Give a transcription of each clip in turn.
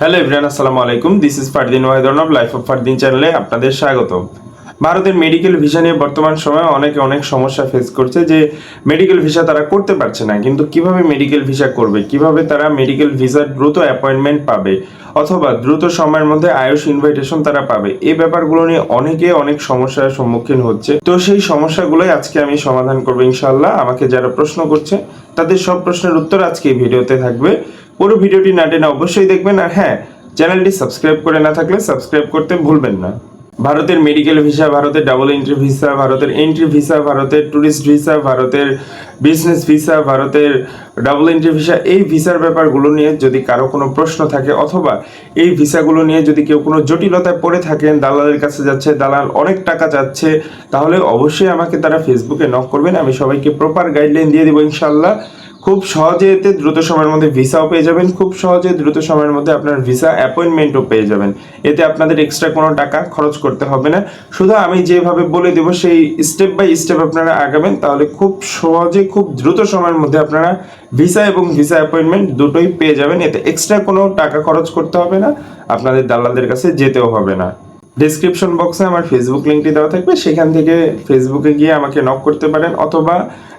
Hello Ibran আসসালামু আলাইকুম। This is Fardin Wahidon of life of Fardin চ্যানেলে আপনাদের স্বাগত ভারতের মেডিকেল ভিসা নিয়ে বর্তমান সময়ে অনেকে অনেক সমস্যা ফেস করছে যে মেডিকেল ভিসা তারা করতে পারছে না, কিন্তু কীভাবে মেডিকেল ভিসা করবে? কীভাবে তারা মেডিকেল ভিসার দ্রুত অ্যাপয়েন্টমেন্ট পাবে? অথবা দ্রুত সময়ের মধ্যে আয়ুষ ইনভাইটেশন তারা পাবে? এই ব্যাপারগুলো নিয়ে অনেকে অনেক সমস্যার সম্মুখীন হচ্ছে। তো সেই সমস্যাগুলোই আজকে আমি সমাধান করব ইনশাল্লাহ আমাকে যারা প্রশ্ন করছে, তাদের সব প্রশ্নের উত্তর আজকে এই ভিডিওতে থাকবে। পুরো ভিডিওটি না টেনে অবশ্যই দেখবেন আর হ্যাঁ চ্যানেলটি সাবস্ক্রাইব করে না থাকলে সাবস্ক্রাইব করতে ভুলবেন না। ভারতের মেডিকেল ভিসা ভারতের ডাবল এন্ট্রি ভিসা ভারতের এন্ট্রি ভিসা ভারতের ট্যুরিস্ট ভিসা ভারতের বিজনেস ভিসা ভারতের ডাবল এন্ট্রি ভিসা এই ভিসার ব্যাপারগুলো নিয়ে যদি কারও কোনো প্রশ্ন থাকে অথবা এই ভিসাগুলো নিয়ে যদি কেউ কোনো জটিলতায় পড়ে থাকেন, দালালের কাছে যাচ্ছে, দালাল অনেক টাকা যাচ্ছে তাহলে অবশ্যই আমাকে তারা ফেসবুকে নক করবেন। আমি সবাইকে প্রপার গাইডলাইন দিয়ে দেবো ইনশাল্লাহ খুব সহজে এতে দ্রুত সময়ের মধ্যে ভিসাও পেয়ে যাবেন, খুব সহজে দ্রুত সময়ের মধ্যে আপনার ভিসা অ্যাপয়েন্টমেন্টও পেয়ে যাবেন। এতে আপনাদের এক্সট্রা কোনো টাকা খরচ করতে হবে না। শুধু আমি যেভাবে বলে দেবো, সেই স্টেপ বাই স্টেপ আপনারা আগাবেন, তাহলে খুব সহজে, খুব দ্রুত সময়ের মধ্যে আপনারা ভিসা এবং ভিসা অ্যাপয়েন্টমেন্ট দুটোই পেয়ে যাবেন। এতে এক্সট্রা কোনো টাকা খরচ করতে হবে না, আপনাদের দালালদের কাছে যেতেও হবে না। ডিসক্রিপশন বক্সে আমার ফেসবুক লিঙ্কটি দেওয়া থাকবে। সেখান থেকে ফেসবুকে গিয়ে আমাকে নক করতে পারেন, অথবা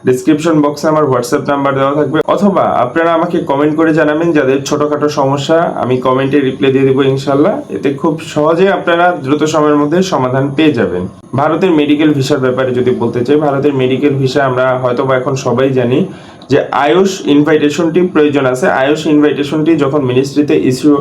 ডিসক্রিপশন বক্সে আমার হোয়াটসঅ্যাপ নাম্বার দেওয়া থাকবে। অথবা আপনারা আমাকে কমেন্ট করে জানাবেন যাদের ছোটোখাটো সমস্যা, আমি কমেন্টে রিপ্লাই দিয়ে দেবো ইনশাল্লাহ। এতে খুব সহজে আপনারা দ্রুত সময়ের মধ্যে সমাধান পেয়ে যাবেন। ভারতের মেডিকেল ভিসার ব্যাপারে যদি বলতে চাই, ভারতের মেডিকেল ভিসা আমরা হয়তো বা এখন সবাই জানি যে আয়ুষ ইনভাইটেশনটি প্রয়োজন আছে। আয়ুষ ইনভাইটেশনটি যখন মিনিস্ট্রিতে ইস্যু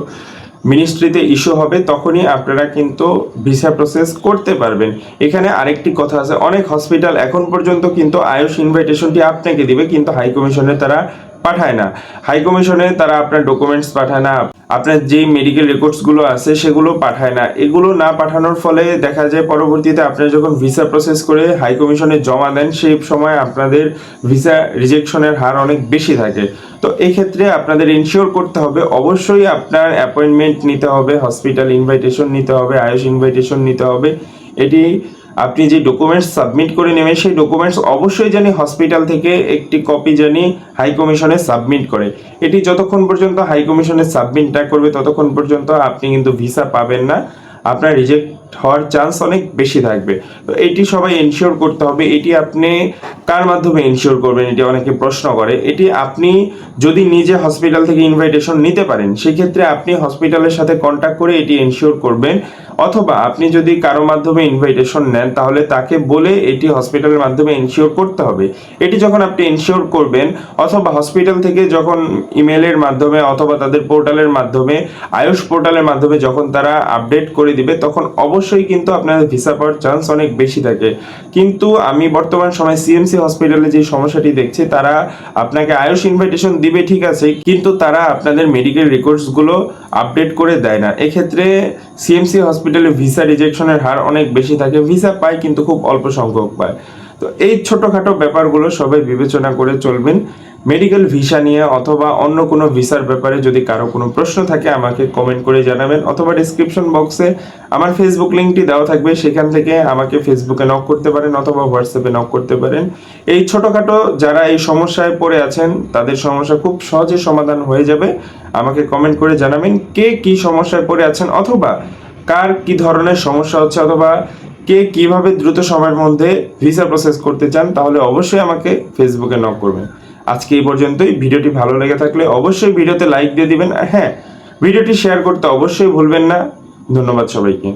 মিনিস্ট্রিতে ইস্যু হবে, তখনই আপনারা কিন্তু ভিসা প্রসেস করতে পারবেন। এখানে আরেকটি কথা আছে, অনেক হসপিটাল এখন পর্যন্ত কিন্তু আয়ুষ ইনভাইটেশনটি আপনাকে দিবে, কিন্তু হাই কমিশনে তারা পাঠায় না। হাই কমিশনে তারা আপনার ডকুমেন্টস পাঠায় না। আপনার যেই মেডিকেল রেকর্ডসগুলো আছে সেগুলো পাঠায় না। এগুলো না পাঠানোর ফলে দেখা যায় পরবর্তীতে আপনারা যখন ভিসা প্রসেস করে হাই কমিশনে জমা দেন, সেই সময় আপনাদের ভিসা রিজেকশনের হার অনেক বেশি থাকে। তো এই ক্ষেত্রে আপনাদের ইনশিওর করতে হবে, অবশ্যই আপনার অ্যাপয়েন্টমেন্ট নিতে হবে হসপিটাল ইনভাইটেশন নিতে হবে, আয়ুষ ইনভাইটেশন নিতে হবে। এটি আপনি যে ডকুমেন্টস সাবমিট করে নেবেন, সেই ডকুমেন্টস অবশ্যই জানি হসপিটাল থেকে একটি কপি জানি হাই কমিশনে সাবমিট করে। এটি যতক্ষণ পর্যন্ত হাই কমিশনে সাবমিট না করবে, ততক্ষণ পর্যন্ত আপনি কিন্তু ভিসা পাবেন না। আপনার রিজেক্ট হওয়ার চান্স অনেক বেশি থাকবে। তো এটি সবাই এনশিওর করতে হবে, এটি আপনি কার মাধ্যমে এনশিওর করবেন, এটি অনেকে প্রশ্ন করে। এটি আপনি যদি নিজে হসপিটাল থেকে ইনভাইটেশন নিতে পারেন, সেক্ষেত্রে আপনি হসপিটালের সাথে কন্ট্যাক্ট করে এটি এনশিওর করবেন। অথবা আপনি যদি কারও মাধ্যমে ইনভাইটেশন নেন, তাহলে তাকে বলে এটি হসপিটালের মাধ্যমে এনশিওর করতে হবে। এটি যখন আপনি এনশিওর করবেন, অথবা হসপিটাল থেকে যখন ইমেলের মাধ্যমে অথবা তাদের পোর্টালের মাধ্যমে, আয়ুষ পোর্টালের মাধ্যমে যখন তারা আপডেট করে দিবে, তখন অবশ্যই কিন্তু আপনার ভিসা পাওয়ার চান্স অনেক বেশি থাকে। কিন্তু আমি বর্তমান সময় সিএমসি হসপিটালে যে সমস্যাটি দেখছি, তারা আপনাকে আয়ুষ ইনভাইটেশন দিবে ঠিক আছে, কিন্তু তারা আপনাদের মেডিকেল রেকর্ডসগুলো আপডেট করে দেয় না। এক্ষেত্রে সিএমসি হসপিটালে ভিসা রিজেকশনের হার অনেক বেশি থাকে। ভিসা পায় কিন্তু খুব অল্প সংখ্যক পায়। তো এই ছোটোখাটো ব্যাপারগুলো সবাই বিবেচনা করে চলবেন। মেডিকেল ভিসা নিয়ে অথবা অন্য কোনো ভিসার ব্যাপারে যদি কারও কোনো প্রশ্ন থাকে, আমাকে কমেন্ট করে জানাবেন অথবা ডিসক্রিপশন বক্সে আমার ফেসবুক লিঙ্কটি দেওয়া থাকবে। সেখান থেকে আমাকে ফেসবুকে নক করতে পারেন অথবা হোয়াটসঅ্যাপে নক করতে পারেন। এই ছোটোখাটো যারা এই সমস্যায় পড়ে আছেন, তাদের সমস্যা খুব সহজে সমাধান হয়ে যাবে। আমাকে কমেন্ট করে জানাবেন কে কি সমস্যায় পড়ে আছেন অথবা কার কি ধরনের সমস্যা হচ্ছে অথবা কে কীভাবে দ্রুত সময়ের মধ্যে ভিসা প্রসেস করতে চান, তাহলে অবশ্যই আমাকে ফেসবুকে নক করবেন। আজকে এই পর্যন্তই। ভিডিওটি ভালো লেগে থাকলে অবশ্যই ভিডিওতে লাইক দিয়ে দিবেন। হ্যাঁ ভিডিওটি শেয়ার করতে অবশ্যই ভুলবেন না। ধন্যবাদ সবাইকে।